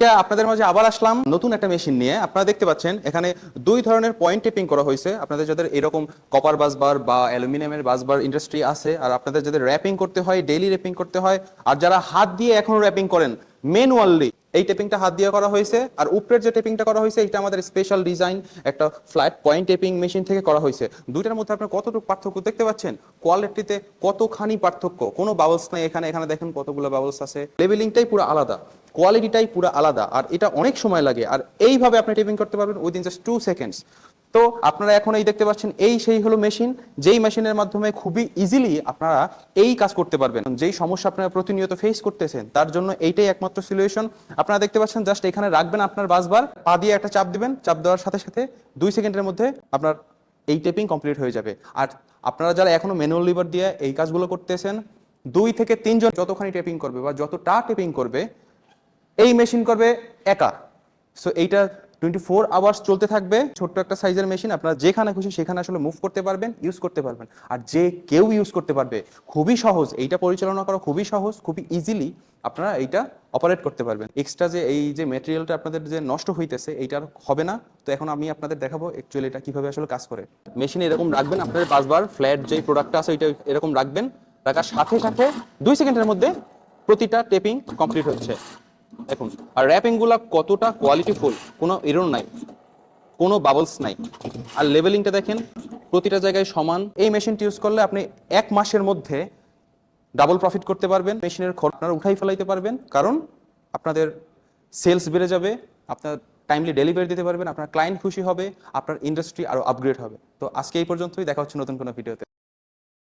আজকে আপনাদের মাঝে আবার আসলাম নতুন একটা মেশিন নিয়ে। আপনারা দেখতে পাচ্ছেন, এখানে দুই ধরনের পয়েন্ট টেপিং করা হয়েছে। আপনাদের যাদের এরকম কপার বাসবার বা অ্যালুমিনিয়ামের বাসবার ইন্ডাস্ট্রি আছে, আর আপনাদের যাদের র্যাপিং করতে হয় ডেইলি র্যাপিং করতে হয়, আর যারা হাত দিয়ে এখনও র্যাপিং করেন ম্যানুয়ালি এই টেপিংটা হাত দিয়ে করা হয়েছে। আর উপরের যে টেপিংটা করা হয়েছে, এটা আমাদের স্পেশাল ডিজাইন একটা ফ্ল্যাট পয়েন্ট টেপিং মেশিন থেকে করা হয়েছে। দুইটার মধ্যে আপনার কতটুকু পার্থক্য দেখতে পাচ্ছেন? কোয়ালিটিতে কতখানি পার্থক্য? কোনো বাবলস নাই এখানে। এখানে দেখেন কতগুলো বাবলস আছে। লেভেলিংটাই পুরো আলাদা। কোয়ালিটিটাই পুরো আলাদা, আর এটা অনেক সময় লাগে, আর এইভাবে আপনি টেপিং করতে পারবেন উইদিন জাস্ট টু সেকেন্ডস তো আপনারা এখন এই দেখতে পাচ্ছেন, এই সেই হলো মেশিন যেই মেশিনের মাধ্যমে খুবই ইজিলি আপনারা এই কাজ করতে পারবেন। যেই সমস্যা আপনারা প্রতিনিয়ত ফেস করতেছেন, তার জন্য এইটাই একমাত্র সলিউশন আপনারা দেখতে পাচ্ছেন জাস্ট এখানে রাখবেন আপনার বাসবার পা দিয়ে একটা চাপ দিবেন, চাপ দেওয়ার সাথে সাথে দুই সেকেন্ডের মধ্যে আপনার এই টেপিং কমপ্লিট হয়ে যাবে। আর আপনারা যারা এখনও ম্যানুয়াল লিভার দিয়ে এই কাজগুলো করতেছেন, দুই থেকে তিনজন যতখানি টেপিং করবে বা যতটা টেপিং করবে এই মেশিন করবে একা। সো এইটা টোয়েন্টি ফোর আওয়ার্স চলতে থাকবে। ছোট্ট একটা সাইজের মেশিন আপনারা যেখানে খুশি সেখানে আসলে মুভ করতে পারবেন ইউজ করতে পারবেন। আর যে কেউ ইউজ করতে পারবে, খুবই সহজ, এইটা পরিচালনা করা খুবই সহজ, খুবই ইজিলি আপনারা এইটা অপারেট করতে পারবেন। এক্সট্রা যে এই যে মেটেরিয়ালটা আপনাদের যে নষ্ট হইতেছে, এইটা আর হবে না। তো এখন আমি আপনাদের দেখাবো অ্যাকচুয়ালি এটা কীভাবে আসলে কাজ করে। মেশিনে এরকম রাখবেন, আপনাদের পাঁচবার ফ্ল্যাট যে প্রোডাক্টটা আছে ওইটা এরকম রাখবেন। রাখার সাথে সাথে দুই সেকেন্ডের মধ্যে প্রতিটা টেপিং কমপ্লিট হচ্ছে। দেখুন, আর র্যাপিংগুলা কতটা কোয়ালিটিফুল কোনো এরর নাই, কোনো বাবলস নাই। আর লেভেলিংটা দেখেন, প্রতিটা জায়গায় সমান। এই মেশিনটি ইউজ করলে আপনি এক মাসের মধ্যে ডাবল প্রফিট করতে পারবেন। মেশিনের খরচ আপনারা উঠাই ফেলাইতে পারবেন, কারণ আপনাদের সেলস বেড়ে যাবে, আপনার টাইমলি ডেলিভারি দিতে পারবেন, আপনার ক্লায়েন্ট খুশি হবে, আপনার ইন্ডাস্ট্রি আরও আপগ্রেড হবে। তো আজকে এই পর্যন্তই, দেখা হচ্ছে নতুন কোনো ভিডিওতে